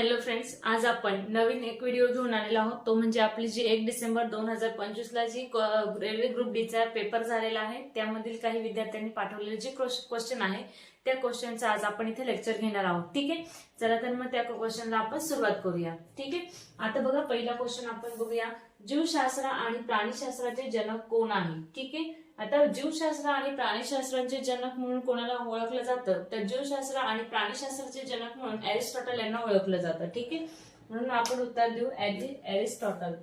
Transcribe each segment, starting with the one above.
Hello friends आज आपण नवीन एक व्हिडिओ घेऊन आलेला आहोत. तो म्हणजे आपली जी एक डिसेंबर दोन हजार पंचवीस ला जी क- रेल्वे ग्रुप डीचा पेपर झालेला आहे. त्यामधील काही विद्यार्थ्यांनी पाठवलेले जे क्वेश्चन आहे त्या क्वेश्चनचं आज आपण इथे लेक्चर घेणार आहोत. ठीक आहे? चला तर मग त्या क्वेश्चनला आपण सुरुवात करूया. ठीक आहे? आता बघा पहिला क्वेश्चन आपण बघूया. जीवशास्त्र आणि प्राणीशास्त्राचे जनक कोण आहे? ठीक आहे? आता जीवशास्त्र आणि प्राणीशास्त्राचे जनक म्हणून कोणाला ओळखलं जातं? तर जीवशास्त्र आणि प्राणीशास्त्राचे जनक म्हणून एरिस्टॉटल यांना ओळखलं जातं. ठीक आहे? म्हणून आपण उत्तर देऊ एरिस्टॉटल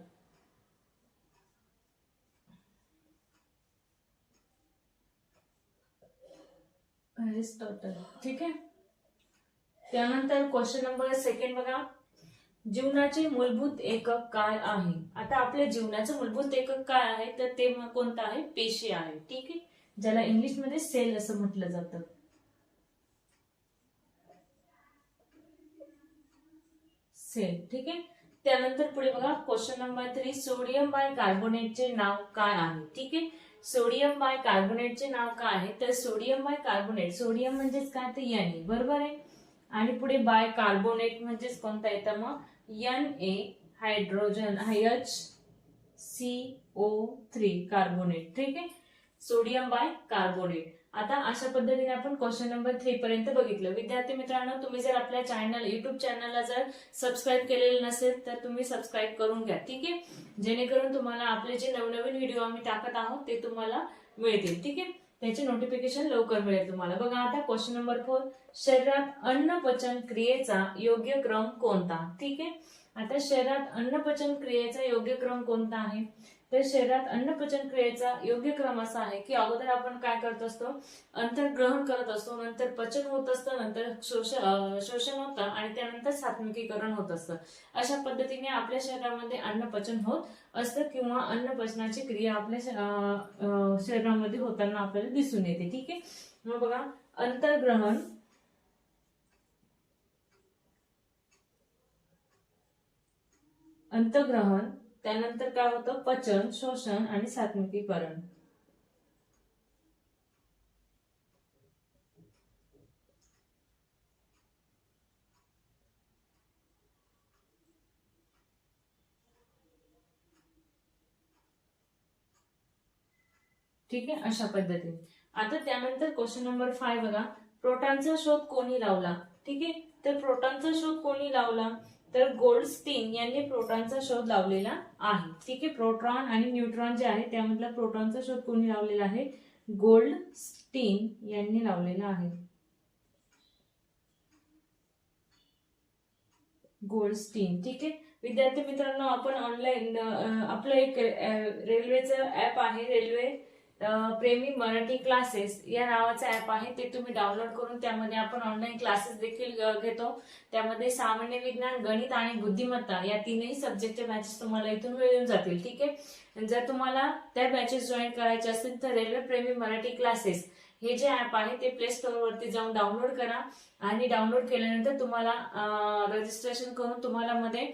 एरिस्टॉटल ठीक आहे? त्यानंतर क्वेश्चन नंबर सेकंड बघा. जीवनाचे मूलभूत एकक काय आहे? आता आपल्या जीवनाचं मूलभूत एकक काय आहे? तर ते कोणतं आहे? पेशी आहे. ठीक आहे? ज्याला इंग्लिशमध्ये सेल असं म्हटलं जातं. सेल. ठीक आहे? त्यानंतर पुढे बघा question number three sodium bi कार्बोनेटचे नाव काय आहे? ठीक आहे? सोडियम बाय कार्बोनेटचे नाव काय आहे? तर सोडियम बाय कार्बोनेट सोडियम म्हणजेच काय? तर याने बरोबर आहे? आणि पुढे बाय कार्बोनेट म्हणजेच कोणता येतं मग? N A hydrogen H C O three carbonate ठीक आहे? सोडियम बाय कार्बोनेट आता अशा पद्धतीने आपण क्वेश्चन नंबर थ्री पर्यंत बघितलं. विद्यार्थी मित्रांनो तुम्ही जर आपल्या चॅनल युट्यूब चॅनलला जर सबस्क्राईब केलेलं नसेल तर तुम्ही सबस्क्राईब करून घ्या ठीक आहे? जेणेकरून तुम्हाला आपले जे नवनवीन व्हिडिओ आम्ही टाकत आहोत ते तुम्हाला मिळतील ठीक आहे? त्याचे नोटिफिकेशन लवकर मिळेल तुम्हाला. बघा आता क्वेश्चन नंबर फोर शरीरात अन्न पचन क्रियेचा योग्य क्रम कोणता? ठीक आहे? आता शरीरात अन्न पचन क्रियेचा योग्य क्रम कोणता आहे? तर शरीरात अन्न पचन क्रियेचा योग्य क्रम असा आहे की अगोदर आपण काय करत असतो? अंतर्ग्रहण करत असतो नंतर पचन होत असतं नंतर शोषण शोषण होतं आणि त्यानंतर सात्मिकीकरण होत असतं. अशा पद्धतीने आपल्या शरीरामध्ये अन्न पचन होत असतं किंवा अन्न पचनाची क्रिया आपल्या शरीरामध्ये होताना आपल्याला दिसून येते. ठीक आहे? मग बघा अंतर्ग्रहण. अंतग्रहण त्यानंतर काय होतं? पचन शोषण आणि सात्विकीकरण ठीक आहे? अशा पद्धतीने. आता त्यानंतर क्वेश्चन नंबर फाय बघा. प्रोटॉनचा शोध कोणी लावला? ठीक आहे? तर प्रोटॉनचा शोध कोणी लावला? तर गोल्डस्टीन यांनी प्रोटॉनचा शोध लावलेला आहे. ठीक आहे प्रोटॉन आणि न्यूट्रॉन जे आहे त्यामधला प्रोटॉनचा शोध कोणी लावलेला आहे? गोल्डस्टीन यांनी लावलेला आहे. गोल्डस्टीन. ठीक आहे. विद्यार्थी मित्रांनो आपण ऑनलाईन आपलं एक रेल्वेचं ऍप आहे रेल्वे प्रेमी मराठी क्लासेस या नावाचं ऍप आहे. ते तुम्ही डाउनलोड करून त्यामध्ये आपण ऑनलाईन क्लासेस देखील घेतो. त्यामध्ये सामान्य विज्ञान गणित आणि बुद्धिमत्ता या तीनही सब्जेक्टच्या बॅचेस तुम्हाला इथून मिळून जातील. ठीक आहे? जर तुम्हाला त्या बॅचेस जॉईन करायचे असतील तर रेल्वे प्रेमी मराठी क्लासेस हे जे ऍप आहे ते प्ले स्टोअर वरती जाऊन डाउनलोड करा. आणि डाउनलोड केल्यानंतर तुम्हाला रजिस्ट्रेशन करून तुम्हाला मध्ये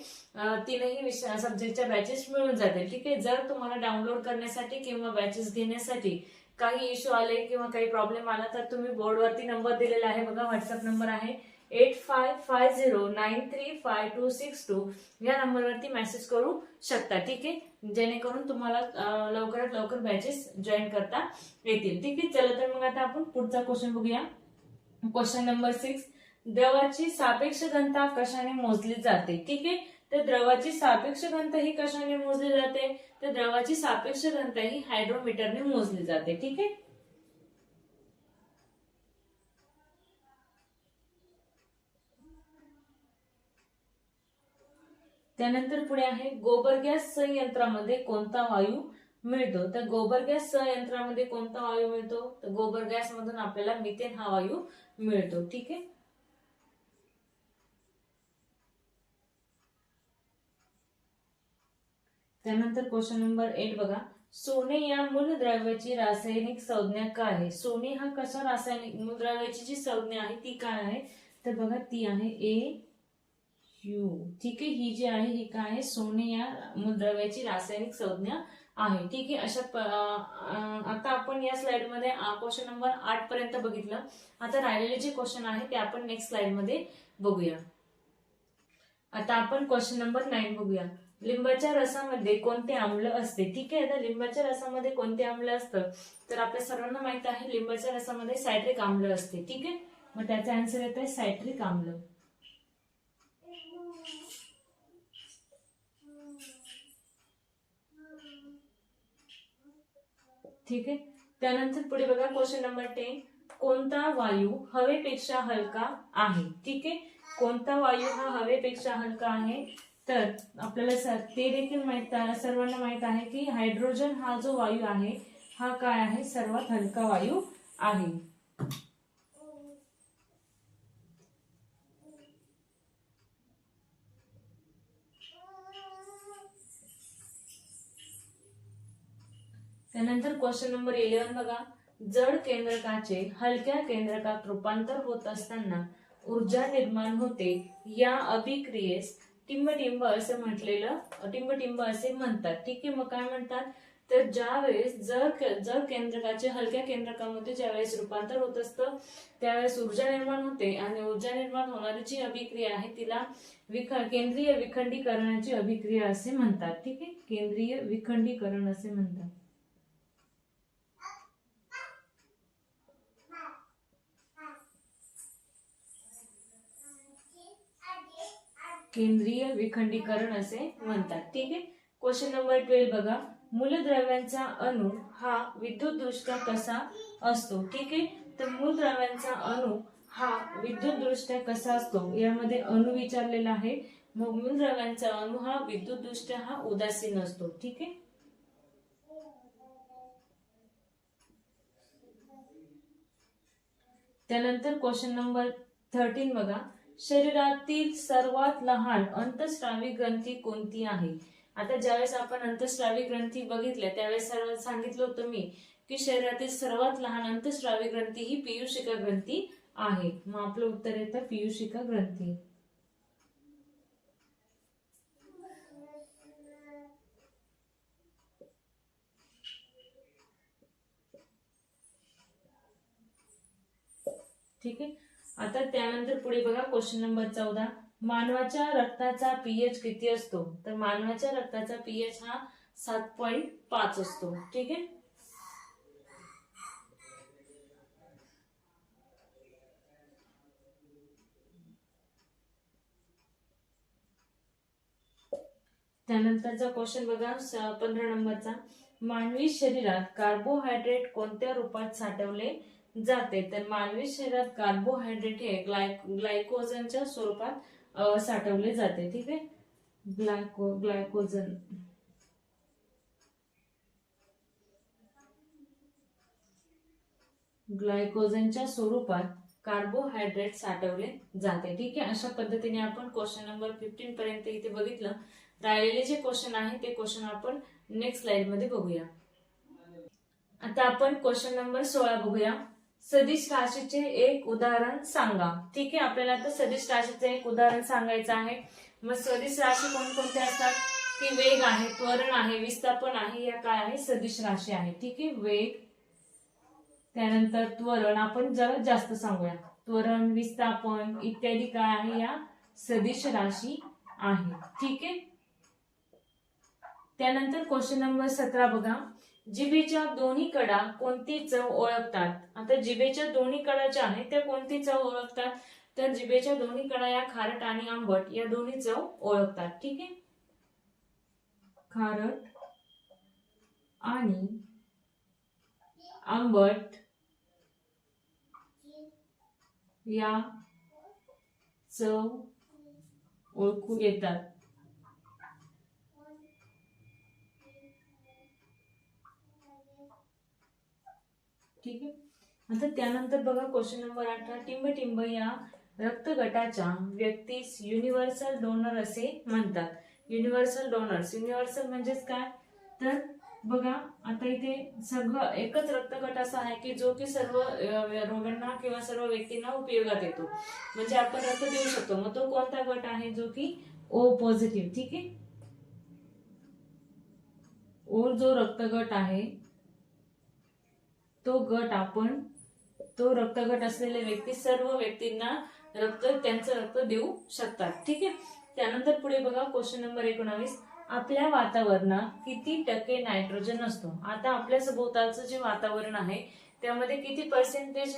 तीनही विषय सब्जेक्टच्या बॅचेस मिळून जातील. ठीक आहे? जर तुम्हाला डाउनलोड करण्यासाठी किंवा बॅचेस घेण्यासाठी काही इश्यू आले किंवा काही प्रॉब्लेम आला तर तुम्ही बोर्डवरती नंबर दिलेला आहे. बघा व्हॉट्सअप नंबर आहे. Eight five five zero nine three five two six two या नंबरवरती मेसेज करू शकता ठीक आहे? जेणेकरून तुम्हाला लवकरात लवकर बॅचेस जॉईन करता येतील ठीक आहे? चला तर मग आता आपण पुढचा क्वेश्चन बघूया. क्वेश्चन नंबर सिक्स द्रवाची सापेक्ष घनता कशाने मोजली जाते ठीक आहे? तर द्रवाची सापेक्ष घनता ही कशाने मोजली जाते? तर द्रवाची सापेक्ष घनता ही हायड्रोमीटरने मोजली जाते ठीक आहे? त्यानंतर पुढे आहे गोबर गॅस संयंत्रामध्ये कोणता वायू मिळतो? तर गोबर गॅस संयंत्रामध्ये कोणता वायू मिळतो? तर गोबर गॅस मधून आपल्याला मिथेन हा वायू मिळतो. ठीक आहे? त्यानंतर क्वेश्चन नंबर एट बघा. सोने या मूलद्रव्याची रासायनिक संज्ञा काय आहे? सोने हा कशा रासायनिक मूलद्रव्याची जी संज्ञा आहे ती काय आहे? तर बघा ती आहे ए यू ठीक? आहे ही जी आहे ही काय आहे? सोने या मूलद्रव्याची रासायनिक संज्ञा आहे. ठीक? आहे अशा आता आपण या स्लाइडमध्ये क्वेश्चन नंबर आठ पर्यंत बघितलं. आता राहिलेले जे क्वेश्चन आहे ते आपण नेक्स्ट स्लाइडमध्ये बघूया. आता आपण क्वेश्चन नंबर नाईन बघूया. लिंबाच्या रसामध्ये कोणते आम्ल असते? ठीक? आहे आता लिंबाच्या रसामध्ये कोणते आम्ल असतं? तर आपल्या सर्वांना माहीत आहे लिंबाच्या रसामध्ये सायट्रिक आम्ल असते. ठीक? आहे मग त्याचा आन्सर येत आहे सायट्रिक आम्ल. ठीक आहे? त्यानंतर पुढे बघा क्वेश्चन नंबर टेन कोणता वायू हवेपेक्षा हलका आहे? ठीक आहे? कोणता वायू हा हवेपेक्षा हलका आहे? तर आपल्याला सर ते देखील माहीत आहे सर्वांना माहीत आहे की हायड्रोजन हा जो वायू आहे हा काय आहे? सर्वात हलका वायू आहे. त्यानंतर क्वेश्चन नंबर इलेव्हन बघा. जड केंद्रकाचे हलक्या केंद्रकात रूपांतर होत असताना ऊर्जा निर्माण होते या अभिक्रियेस टिंबटिंब असं म्हटलेलं टिंबटिंब असे म्हणतात. ठीक आहे मग काय म्हणतात? तर ज्या वेळेस जर जर केंद्रकाचे हलक्या केंद्रकामध्ये ज्यावेळेस रूपांतर होत असतं त्यावेळेस ऊर्जा निर्माण होते आणि ऊर्जा निर्माण होणारी जी अभिक्रिया आहे तिला विख केंद्रीय विखंडीकरणाची अभिक्रिया असे म्हणतात. ठीक आहे? केंद्रीय विखंडीकरण असे म्हणतात. केंद्रीय विखंडीकरण असे म्हणतात. ठीक आहे? क्वेश्चन नंबर ट्वेल्व बघा. मूलद्रव्यांचा अणु हा विद्युतदृष्ट्या कसा असतो? ठीक आहे? तर मूलद्रव्यांचा अणु हा विद्युतदृष्ट्या कसा असतो? यामध्ये अणु विचारलेला आहे. मग मूलद्रव्यांचा अणु हा विद्युतदृष्ट्या हा उदासीन असतो. ठीक आहे? त्यानंतर क्वेश्चन नंबर थर्टीन बघा. शरीरातील सर्वात लहान अंतस्रावी ग्रंथी कोणती आहे? आता ज्यावेळेस आपण अंतस्रावी ग्रंथी बघितल्या त्यावेळेस सर्व सांगितलं होतं मी की शरीरातील सर्वात लहान अंतस्रावी ग्रंथी ही पियुषिका ग्रंथी आहे. मग आपलं उत्तर येतं पियुषिका ग्रंथी. ठीक आहे? आता त्यानंतर पुढे बघा क्वेश्चन नंबर चौदा. मानवाच्या रक्ताचा पीएच किती असतो? तर मानवाच्या रक्ताचा पीएच हा सात पॉईंट पाच असतो. ठीक आहे? त्यानंतरचा क्वेश्चन बघा पंधरा नंबरचा. मानवी शरीरात कार्बोहायड्रेट कोणत्या रूपात साठवले जाते. तर मानवी शरीरात कार्बोहायड्रेट हे ग्लाय ग्लायकोजनच्या स्वरूपात साठवले जाते. ठीक आहे? ग्लायको ग्लायकोजन ग्लायकोजनच्या स्वरूपात कार्बोहायड्रेट साठवले जाते. ठीक आहे? अशा पद्धतीने आपण क्वेश्चन नंबर फिफ्टीन पर्यंत इथे बघितलं. राहिलेले जे क्वेश्चन आहे ते क्वेश्चन आपण नेक्स्ट स्लाइडमध्ये बघूया. आता आपण क्वेश्चन नंबर सोळा बघूया. सदिश राशीचे एक उदाहरण सांगा. ठीक आहे आपल्याला आता सदिश राशीचे एक उदाहरण सांगायचं आहे. मग सदिश राशी कोणकोणते असतात? की वेग आहे त्वरण आहे विस्थापन आहे या काय आहे? सदिश राशी आहे. ठीक आहे वेग त्यानंतर त्वरण. आपण जरा जास्त सांगूया. त्वरण विस्थापन इत्यादी काय आहे? या सदिश राशी आहे. ठीक आहे? त्यानंतर क्वेश्चन नंबर सतरा बघा. जिभेच्या दोन्ही कडा कोणती चव ओळखतात? आता जिभेच्या दोन्ही कडा ज्या आहेत त्या कोणती चव ओळखतात? तर जिभेच्या दोन्ही कडा या खारट आणि आंबट या दोन्ही चव ओळखतात. ठीक आहे? खारट आणि आंबट या चव ओळखू येतात. ठीक आहे? आता त्यानंतर बघा क्वेश्चन नंबर अठरा टिंब टिंब या रक्तगटाच्या व्यक्तीस युनिव्हर्सल डोनर असे म्हणतात. युनिव्हर्सल डोनर्स युनिव्हर्सल म्हणजेच काय? तर बघा आता इथे सगळं एकच रक्तगट असा आहे की जो की सर्व रोगांना किंवा सर्व व्यक्तींना उपयोगात येतो. म्हणजे आपण रक्त देऊ शकतो. मग तो कोणता गट आहे? जो की ओ पॉझिटिव्ह ठीक आहे? ओ जो रक्तगट आहे तो गट आपण तो रक्तगट असलेले व्यक्ती सर्व व्यक्तींना रक्त त्यांचं रक्त देऊ शकतात. ठीक आहे? त्यानंतर पुढे बघा क्वेश्चन नंबर एकोणावीस. आपल्या वातावरणात किती टक्के नायट्रोजन असतो? आता आपल्या सभोवतालचं जे वातावरण आहे त्यामध्ये किती पर्सेंटेज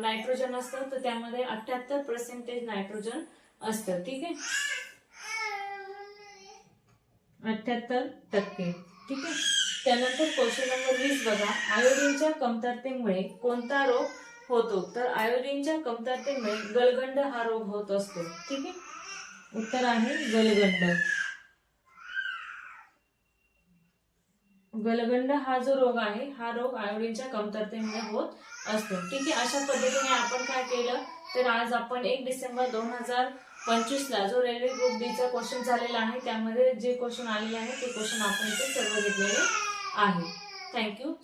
नायट्रोजन असतं? तर त्यामध्ये अठ्याहत्तर पर्सेंटेज नायट्रोजन असतं. ठीक आहे? अठ्याहत्तर टक्के. ठीक आहे? त्यानंतर क्वेश्चन नंबर वीस बघा. आयोडीनच्या कमतरतेमुळे कोणता रोग होतो? तर आयोडीनच्या कमतरतेमुळे गलगंड हा रोग होत असतो. ठीक आहे? उत्तर आहे गलगंड. गलगंड हा जो रोग आहे हा रोग आयोडीनच्या कमतरतेमुळे होत असतो. ठीक आहे? अशा पद्धतीने आपण काय केलं? तर आज आपण एक डिसेंबर दोन हजार पंचवीसला जो रेल्वे ग्रुप डीचा क्वेश्चन झालेला आहे त्यामध्ये जे क्वेश्चन आलेले आहे ते क्वेश्चन आपण इथे सर्व घेतलेले आहे. थँक्यू